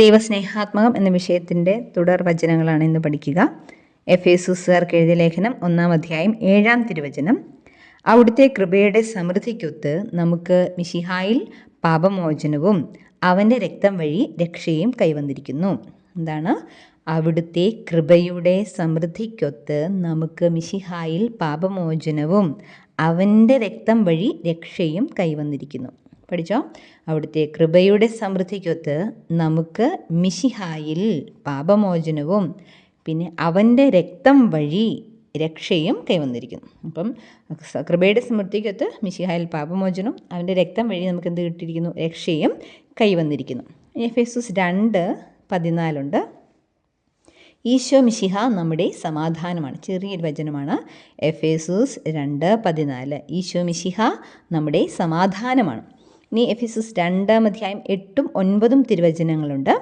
ദൈവസ്നേഹാത്മകം എന്ന വിഷയത്തിന്റെ തുടർ വചനങ്ങളാണ് ഇന്ന് പഠിക്കുക. എഫ് എസുസുകാർക്ക് എഴുതിയ ലേഖനം ഒന്നാം അധ്യായം ഏഴാം തിരുവചനം. അവിടുത്തെ കൃപയുടെ സമൃദ്ധിക്കൊത്ത് നമുക്ക് മിഷിഹായിൽ പാപമോചനവും അവന്റെ രക്തം വഴി രക്ഷയും കൈവന്നിരിക്കുന്നു. എന്താണ്? അവിടുത്തെ കൃപയുടെ സമൃദ്ധിക്കൊത്ത് നമുക്ക് മിഷിഹായിൽ പാപമോചനവും അവന്റെ രക്തം വഴി രക്ഷയും കൈവന്നിരിക്കുന്നു. പഠിച്ചോ? അവിടുത്തെ കൃപയുടെ സമൃദ്ധിക്കൊത്ത് നമുക്ക് മിശിഹായിൽ പാപമോചനവും പിന്നെ അവന്റെ രക്തം വഴി രക്ഷയും കൈവന്നിരിക്കുന്നു. അപ്പം കൃപയുടെ സമൃദ്ധിക്കൊത്ത് മിഷിഹായിൽ പാപമോചനം അവന്റെ രക്തം വഴി നമുക്ക് എന്ത് കിട്ടിയിരിക്കുന്നു? രക്ഷയും കൈവന്നിരിക്കുന്നു. എഫ് എസ് രണ്ട് പതിനാലുണ്ട്. ഈശോ മിശിഹ നമ്മുടെ സമാധാനമാണ്. ചെറിയൊരു വചനമാണ്. എഫ് എസൂസ് രണ്ട് പതിനാല്. ഈശോ മിശിഹ നമ്മുടെ സമാധാനമാണ്. ഇനി എഫിസസ് രണ്ടാം അധ്യായം എട്ടും ഒൻപതും തിരുവചനങ്ങളുണ്ട്.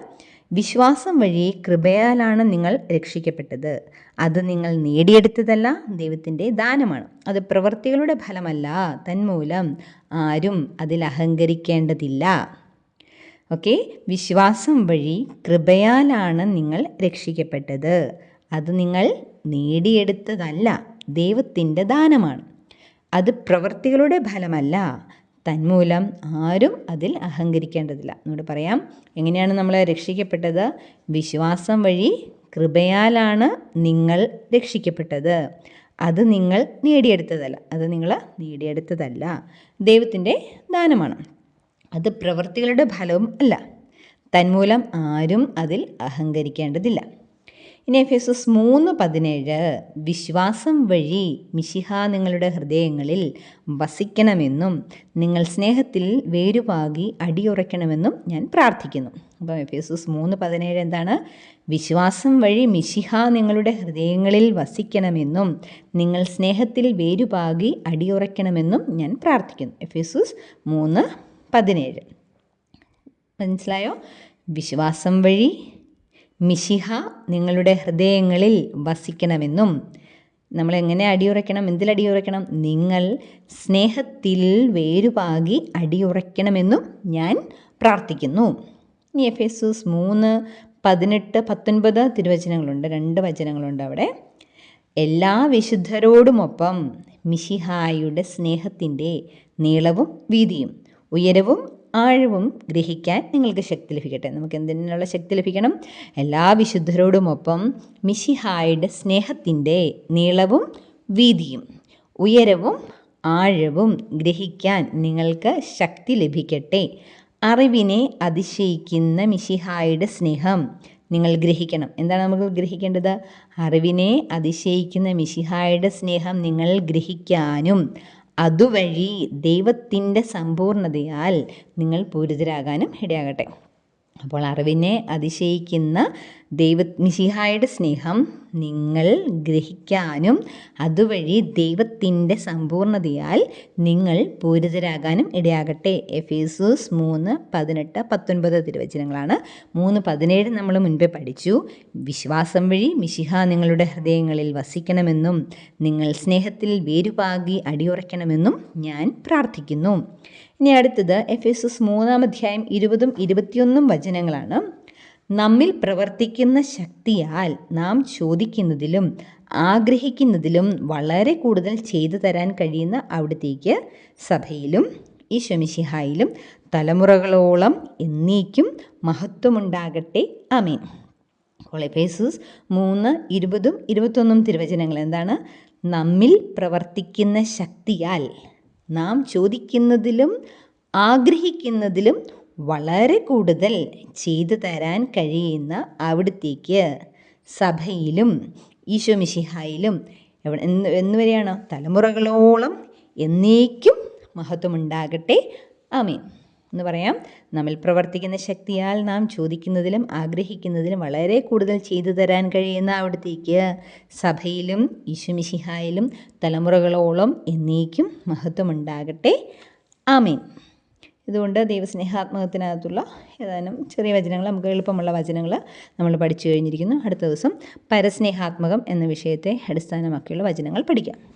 വിശ്വാസം വഴി കൃപയാലാണ് നിങ്ങൾ രക്ഷിക്കപ്പെട്ടത്. അത് നിങ്ങൾ നേടിയെടുത്തതല്ല ദൈവത്തിന്റെ ദാനമാണ്. അത് പ്രവൃത്തികളുടെ ഫലമല്ല തന്മൂലം ആരും അതിൽ അഹങ്കരിക്കേണ്ടതില്ല. ഓക്കെ? വിശ്വാസം വഴി കൃപയാലാണ് നിങ്ങൾ രക്ഷിക്കപ്പെട്ടത്. അത് നിങ്ങൾ നേടിയെടുത്തതല്ല ദൈവത്തിന്റെ ദാനമാണ്. അത് പ്രവൃത്തികളുടെ ഫലമല്ല തന്മൂലം ആരും അതിൽ അഹങ്കരിക്കേണ്ടതില്ല. എന്നോട് പറയാം എങ്ങനെയാണ് നമ്മൾ രക്ഷിക്കപ്പെട്ടത്? വിശ്വാസം വഴി കൃപയാലാണ് നിങ്ങൾ രക്ഷിക്കപ്പെട്ടത്. അത് നിങ്ങൾ നേടിയെടുത്തതല്ല അത് നിങ്ങൾ നേടിയെടുത്തതല്ല. ദൈവത്തിന്റെ ദാനമാണ്. അത് പ്രവൃത്തികളുടെ ഫലവും അല്ല. തന്മൂലം ആരും അതിൽ അഹങ്കരിക്കേണ്ടതില്ല. ഇനി എഫ് എസ് മൂന്ന് പതിനേഴ്. വിശ്വാസം വഴി മിശിഹ നിങ്ങളുടെ ഹൃദയങ്ങളിൽ വസിക്കണമെന്നും നിങ്ങൾ സ്നേഹത്തിൽ വേരുപാകി അടിയുറയ്ക്കണമെന്നും ഞാൻ പ്രാർത്ഥിക്കുന്നു. അപ്പം എഫ് എസ് മൂന്ന് പതിനേഴ് എന്താണ്? വിശ്വാസം വഴി മിശിഹ നിങ്ങളുടെ ഹൃദയങ്ങളിൽ വസിക്കണമെന്നും നിങ്ങൾ സ്നേഹത്തിൽ വേരുപാകി അടിയുറയ്ക്കണമെന്നും ഞാൻ പ്രാർത്ഥിക്കുന്നു. എഫ് എസ് മൂന്ന് പതിനേഴ്. മനസ്സിലായോ? വിശ്വാസം വഴി മിശിഹ നിങ്ങളുടെ ഹൃദയങ്ങളിൽ വസിക്കണമെന്നും നമ്മൾ എങ്ങനെ അടിയുറയ്ക്കണം എന്തിൽ അടിയുറയ്ക്കണം നിങ്ങൾ സ്നേഹത്തിൽ വേരുപാകി അടിയുറയ്ക്കണമെന്നും ഞാൻ പ്രാർത്ഥിക്കുന്നു. ഇനി എഫ് എസ് മൂന്ന് പതിനെട്ട് പത്തൊൻപത് തിരുവചനങ്ങളുണ്ട് രണ്ട് വചനങ്ങളുണ്ട് അവിടെ. എല്ലാ വിശുദ്ധരോടുമൊപ്പം മിശിഹായുടെ സ്നേഹത്തിന്റെ നീളവും വീതിയും ഉയരവും ആഴവും ഗ്രഹിക്കാൻ നിങ്ങൾക്ക് ശക്തി ലഭിക്കട്ടെ. നമുക്ക് എന്തിനുള്ള ശക്തി ലഭിക്കണം? എല്ലാ വിശുദ്ധരോടുമൊപ്പം മിഷിഹായുടെ സ്നേഹത്തിന്റെ നീളവും വീതിയും ഉയരവും ആഴവും ഗ്രഹിക്കാൻ നിങ്ങൾക്ക് ശക്തി ലഭിക്കട്ടെ. അറിവിനെ അതിശയിക്കുന്ന മിഷിഹായുടെ സ്നേഹം നിങ്ങൾ ഗ്രഹിക്കണം. എന്താണ് നമുക്ക് ഗ്രഹിക്കേണ്ടത്? അറിവിനെ അതിശയിക്കുന്ന മിഷിഹായുടെ സ്നേഹം നിങ്ങൾ ഗ്രഹിക്കാനും അതുവഴി ദൈവത്തിന്റെ സമ്പൂർണതയാൽ നിങ്ങൾ പൂരിതരാകാനും ഇടയാകട്ടെ. അപ്പോൾ അറിവിനെ അതിശയിക്കുന്ന ദൈവ മിശിഹായുടെ സ്നേഹം നിങ്ങൾ ഗ്രഹിക്കാനും അതുവഴി ദൈവത്തിന്റെ സമ്പൂർണതയാൽ നിങ്ങൾ പൂരിതരാകാനും ഇടയാകട്ടെ. എഫേസൂസ് മൂന്ന് പതിനെട്ട് പത്തൊൻപത് തിരുവചനങ്ങളാണ്. മൂന്ന് പതിനേഴ് നമ്മൾ മുൻപേ പഠിച്ചു. വിശ്വാസം വഴി മിശിഹ നിങ്ങളുടെ ഹൃദയങ്ങളിൽ വസിക്കണമെന്നും നിങ്ങൾ സ്നേഹത്തിൽ വേരുപാകി അടിയുറയ്ക്കണമെന്നും ഞാൻ പ്രാർത്ഥിക്കുന്നു. ഇനി അടുത്തത് എഫ് എസ് എസ് മൂന്നാം അധ്യായം ഇരുപതും ഇരുപത്തിയൊന്നും വചനങ്ങളാണ്. നമ്മിൽ പ്രവർത്തിക്കുന്ന ശക്തിയാൽ നാം ചോദിക്കുന്നതിലും ആഗ്രഹിക്കുന്നതിലും വളരെ കൂടുതൽ ചെയ്തു തരാൻ കഴിയുന്ന അവിടത്തേക്ക് സഭയിലും ഈ ശമിശിഹായിലും തലമുറകളോളം എന്നേക്കും മഹത്വമുണ്ടാകട്ടെ. അമീൻ കൊളിഫേസസ് മൂന്ന് ഇരുപതും ഇരുപത്തൊന്നും തിരുവചനങ്ങൾ എന്താണ്? നമ്മിൽ പ്രവർത്തിക്കുന്ന ശക്തിയാൽ നാം ചോദിക്കുന്നതിലും ആഗ്രഹിക്കുന്നതിലും വളരെ കൂടുതൽ ചെയ്തു തരാൻ കഴിയുന്ന അവിടുത്തേക്ക് സഭയിലും ഈശോമിഷിഹായിലും എവിടെ എന്ന് എന്നുവരെയാണ് തലമുറകളോളം എന്നേക്കും മഹത്വമുണ്ടാകട്ടെ. ആമീൻ. എന്ന് പറയാം. നമ്മിൽ പ്രവർത്തിക്കുന്ന ശക്തിയാൽ നാം ചോദിക്കുന്നതിലും ആഗ്രഹിക്കുന്നതിലും വളരെ കൂടുതൽ ചെയ്തു തരാൻ കഴിയുന്ന അവിടത്തേക്ക് സഭയിലും ഈശുമിശിഹായിലും തലമുറകളോളം എന്നേക്കും മഹത്വമുണ്ടാകട്ടെ. ആമീൻ. ഇതുകൊണ്ട് ദൈവസ്നേഹാത്മകത്തിനകത്തുള്ള ഏതാനും ചെറിയ വചനങ്ങൾ നമുക്ക് എളുപ്പമുള്ള വചനങ്ങൾ നമ്മൾ പഠിച്ചു കഴിഞ്ഞിരിക്കുന്നു. അടുത്ത ദിവസം പരസ്നേഹാത്മകം എന്ന വിഷയത്തെ അടിസ്ഥാനമാക്കിയുള്ള വചനങ്ങൾ പഠിക്കാം.